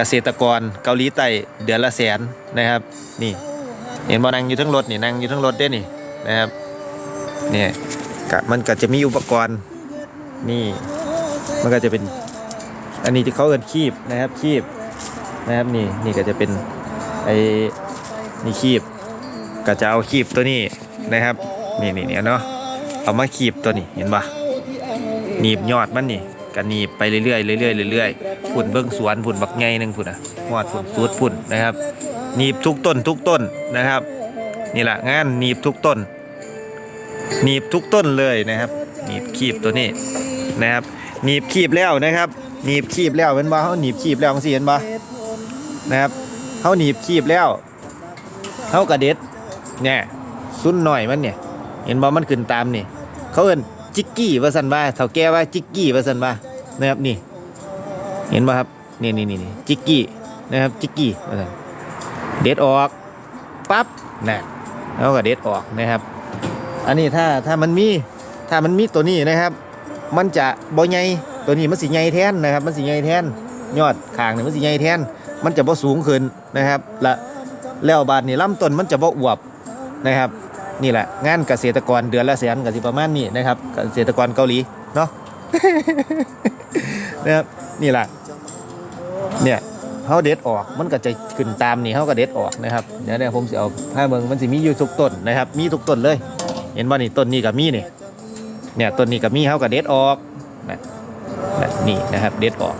เกษตรกรเกาหลีใต้เดือนละแสนนะครับ นี่ เห็นบ่นั่งอยู่ทั้งรถนี่นั่งอยู่ทั้งรถเด้นี่นะครับเนี่ยมันก็จะมีอุปกรณ์นี่มันก็จะเป็น อันนี้ที่เขาเอินคีบนะครับคีบนะครับนี่นี่ก็จะเป็นไอ้นี่คีบก็จะเอาคีบตัวนี้นะครับนี่นี่เนี่ยเนาะเอามาคีบตัวนี้เห็นปะหนีบยอดมันนี่ ก็หนีบไปเรื่อยๆเรื่อยๆเรื่อยๆพุ่นเบิ้งสวนพุ่นบักไงหนึ่งพุ่นอะหอดพุ่นสูดพุ่นนะครับหนีบทุกต้นทุกต้นนะครับ นี่แหละงานหนีบทุกต้นหนีบทุกต้นเลยนะครับหนีบคีบตัวนี้นะครับหนีบคีบแล้วนะครับหนีบคีบแล้วเป็นบ่เขาหนีบคีบแล้วจังซี่เห็นบ่นะครับเขาหนีบคีบแล้วเขากระเด็ดเนี่ยซุนหน่อยมันเนี่ย เห็นบ่มันขึ้นตามนี่เขาเอินจิกกี้ว่าซั่นว่าเฒ่าแก่ว่าจิกกี้ว่าซั่นว่า นะครับนี่ เห็นบ่ครับนี่นี่นี่นี่จิกกี้นะครับจิกกี้เด็ดออกปั๊บนะแล้วก็เด็ดออกนะครับ อันนี้ถ้าถ้ามันมีถ้ามันมีตัวนี้นะครับ มันจะบ่ใหญ่ตัวนี้มันสิใหญ่แทนนะครับ มันสิใหญ่แทนยอดขางเนี่ยมันสิใหญ่แทน มันจะบ่สูงขึ้นนะครับและแล้วบาดนี่ลำต้นมันจะบ่อวบนะครับนี่แหละงานเกษตรกรเดือนละแสนก็สิประมาณนี้นะครับเกษตรกรเกาหลีเนาะ นะครับนี่แหละเนี่ยเขาเด็ดออกมันก็จะขึ้นตามนี่เขาก็เด็ดออกนะครับเดี๋ยวเนี่ยผมจะเอาผ้าเมืองมันจะมีอยู่ทุกต้นนะครับ มีทุกต้นเลย เห็นว่านี่ต้นนี้กับมีนี่เนี่ยต้นนี้กับมีเขาก็เด็ดออกนะนะนี่นะครับเด็ดออก